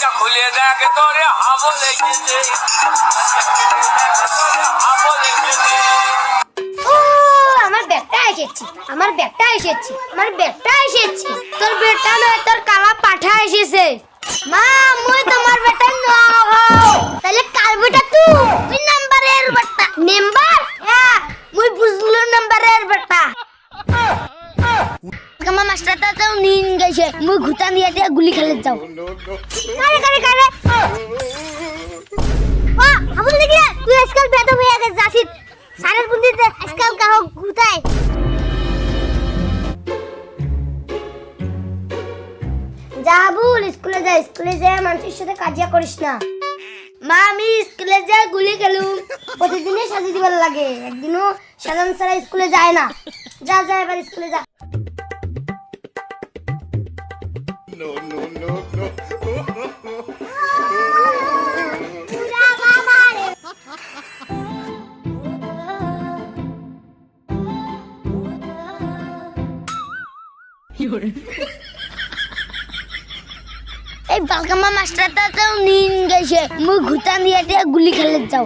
দরজা খুলে দেখ, তোরে হাবলে গেলে আমার ব্যাগটা এসেছি, আমার ব্যাগটা এসেছে, আমার তোর বেটা নয়, তোর কালা পাঠা এসেছে। মা, মুই তোমার বেটা নয়। গেছে মুই ঘুতা দিয়ে দিয়ে গুলি খেলে যাও। কারে কারে কারে? ও হাবুল দেখি তুই আজকাল বেদম হয়ে গেছিস যাসিস সারের বুন্দিতে আজকাল কাহ ঘুতায়। যা হাবুল স্কুলে যা স্কুলে যা, মানুষের সাথে কাজিয়া করিস না। মা, আমি স্কুলে যা, গুলি খেলুম। প্রতিদিনই সাজি দিবার লাগে। একদিনও সাজান ছাড়া স্কুলে যায় না। যা যা, এবার স্কুলে যা। এই বালকামা মাস্টারটা তো নিন গেছে। মুই ঘুতা দিয়ে দিয়ে গুলি খেলে যাও।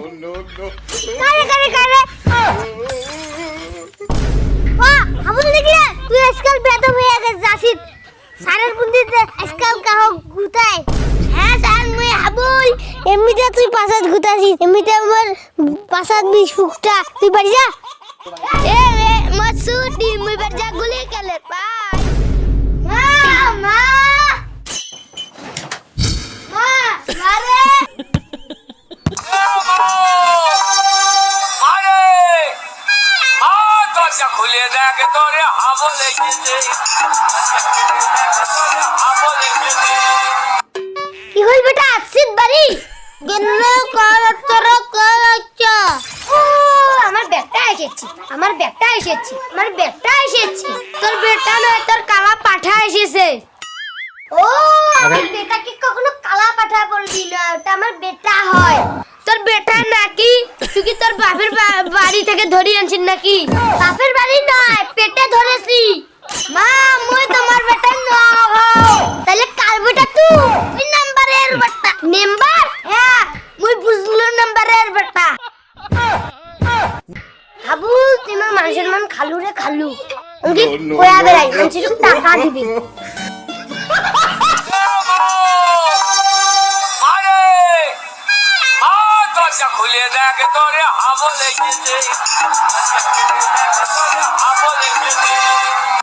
কারে কারে কারে? ও হাবুল দেখি তুই আজকাল বেদম হয়ে গেছিস যাসিস সারের বুন্দিতে আজকাল কাহ ঘুতায়। হ্যাঁ স্যার, মুই হাবুল এমনিতে তুই পাসাদ ঘুতাছিস এমনিতে আমার পাসাদ বিশ ফুকটা তুই বাড়ি যা। এ এ, মাসুদি, মুই বাড়ি যা, গুলি খেলে পাই দেখ তোরে হাবো লেগেছে কি হল বেটা? আসিস বাড়ি? গেল কর তোর কর আচ্ছা আমার ব্যাগটা এসেছে আমার ব্যাগটা এসেছে আমার ব্যাগটা এসেছে। তোর বেটা নয় তোর কালা পাঠা এসেছে। ও আমার বেটা কি কখনো কালা পাঠা বলবি না ওটা আমার বেটা হয় তোর বেটা নাকি তুই কি তোর বাপের বা- বাড়ি থেকে ধরে আনছিস নাকি? বাপের বাড়ি নয়, পেটে ধরেছি। মা, মুই তোমার বেটা নও তাহলে কার বেটা তুই তুই নাম্বারের বেটা। নাম্বার? হ্যাঁ মুই বুঝলো নাম্বারের বেটা। হাবু, তুই আমার মানুষের মান খালু রে খালু। ওকে কোয়া বেড়াই, মানুষের টাকা দিবি। খুলে দেখ। I'm